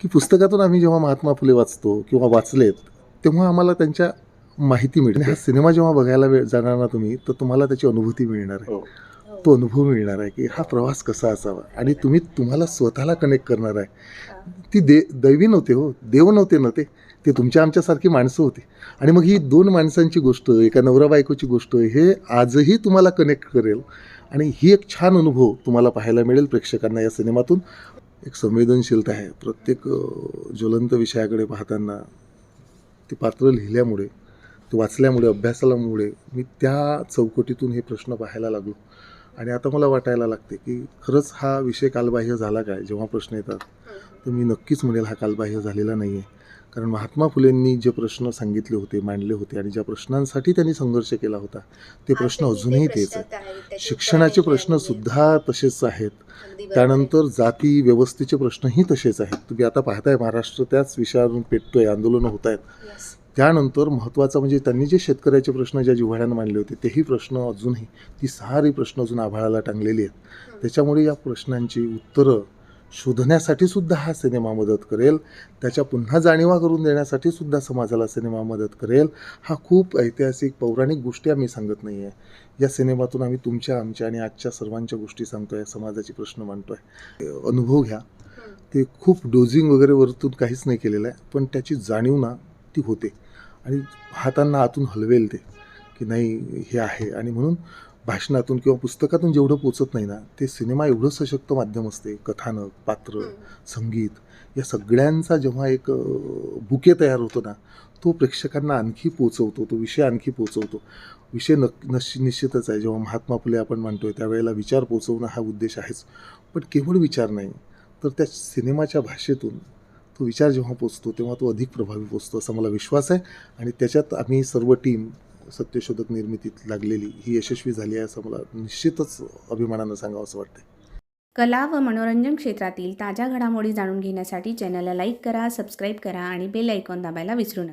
की पुस्तकातून आम्ही जेव्हा महात्मा फुले वाचतो किंवा वाचलेत तेव्हा आम्हाला त्यांच्या माहिती मिळते. हा सिनेमा जेव्हा बघायला जाणार ना तुम्ही तर तुम्हाला त्याची अनुभूती मिळणार आहे. हो. तो अनुभव मिळणार आहे की हा प्रवास कसा असावा? आणि तुम्ही तुम्हाला स्वतःला कनेक्ट करणार आहे. ती दे दैवी नव्हते हो देव नव्हते ना ते. ते तुमच्या आमच्यासारखी माणसं होती. आणि मग ही दोन माणसांची गोष्ट एका नवरा बायकोची गोष्ट हे आजही तुम्हाला कनेक्ट करेल. आणि ही एक छान अनुभव तुम्हाला पाहायला मिळेल प्रेक्षकांना या सिनेमातून. एक संवेदनशीलता आहे. प्रत्येक ज्वलंत विषयाकडे पाहताना ते पात्र लिहिल्यामुळे ते वाचल्यामुळे अभ्यासालामुळे मी त्या चौकटीतून हे प्रश्न पाहायला लागलो. आणि आता मला वाटायला लागते की खरंच हा विषय कालबाह्य झाला काय? जेव्हा प्रश्न येतात तर मी नक्कीच म्हणेल हा कालबाह्य झालेला नाही आहे कारण महात्मा फुलेंनी जे प्रश्न सांगितले होते मांडले होते आणि ज्या प्रश्नांसाठी त्यांनी संघर्ष केला होता ते प्रश्न अजूनही तेच आहेत. शिक्षणाचे प्रश्न सुद्धा तसेच आहेत. त्यानंतर जाती व्यवस्थेचे प्रश्नही तसेच आहेत. तुम्ही आता पाहताय महाराष्ट्र त्याच विषयावरून पेटतोय आंदोलनं होत आहेत. त्यानंतर महत्त्वाचं म्हणजे त्यांनी जे शेतकऱ्याचे प्रश्न ज्या जिव्हाळ्यानं मांडले होते तेही प्रश्न अजूनही ती सारी प्रश्न अजून आभाळाला टांगलेली आहेत. त्याच्यामुळे या प्रश्नांची उत्तरं शोधण्यासाठी सुद्धा हा सिनेमा मदत करेल. त्याच्या पुन्हा जाणीवा करून देण्यासाठी सुद्धा समाजाला सिनेमा मदत करेल. हा खूप ऐतिहासिक पौराणिक गोष्टी आम्ही सांगत नाही आहे या सिनेमातून आम्ही तुमच्या आमच्या आणि आजच्या सर्वांच्या गोष्टी सांगतोय समाजाचे प्रश्न मांडतोय. अनुभव घ्या. ते खूप डोजिंग वगैरे वरतून काहीच नाही केलेलं आहे. पण त्याची जाणीव ना ती होते. आणि हातांना आतून हलवेल ते की नाही हे आहे. आणि म्हणून भाषणातून किंवा पुस्तकातून जेवढं पोचत नाही ना ते सिनेमा एवढं सशक्त माध्यम असते. कथानक पात्र संगीत या सगळ्यांचा जेव्हा एक बुके तयार होतो ना तो प्रेक्षकांना आणखी पोचवतो तो विषय आणखी पोचवतो. विषय नक नश निश्चितच आहे. जेव्हा महात्मा फुले आपण मांडतोय त्यावेळेला विचार पोचवणं हा उद्देश आहेच. पण केवळ विचार नाही तर त्या सिनेमाच्या भाषेतून तो विचार जेव्हा पोचतो तेव्हा तो अधिक प्रभावी पोचतो असा मला विश्वास आहे. आणि त्याच्यात आम्ही सर्व टीम सत्यशोधक निर्मितीत लागलेली ही यशस्वी झाली आहे असं मला निश्चितच अभिमानानं सांगावं असं वाटतं कला व मनोरंजन क्षेत्रातील ताज्या घडामोडी जाणून घेण्यासाठी चॅनलला लाईक करा सबस्क्राईब करा आणि बेल आयकॉन दाबायला विसरू नका.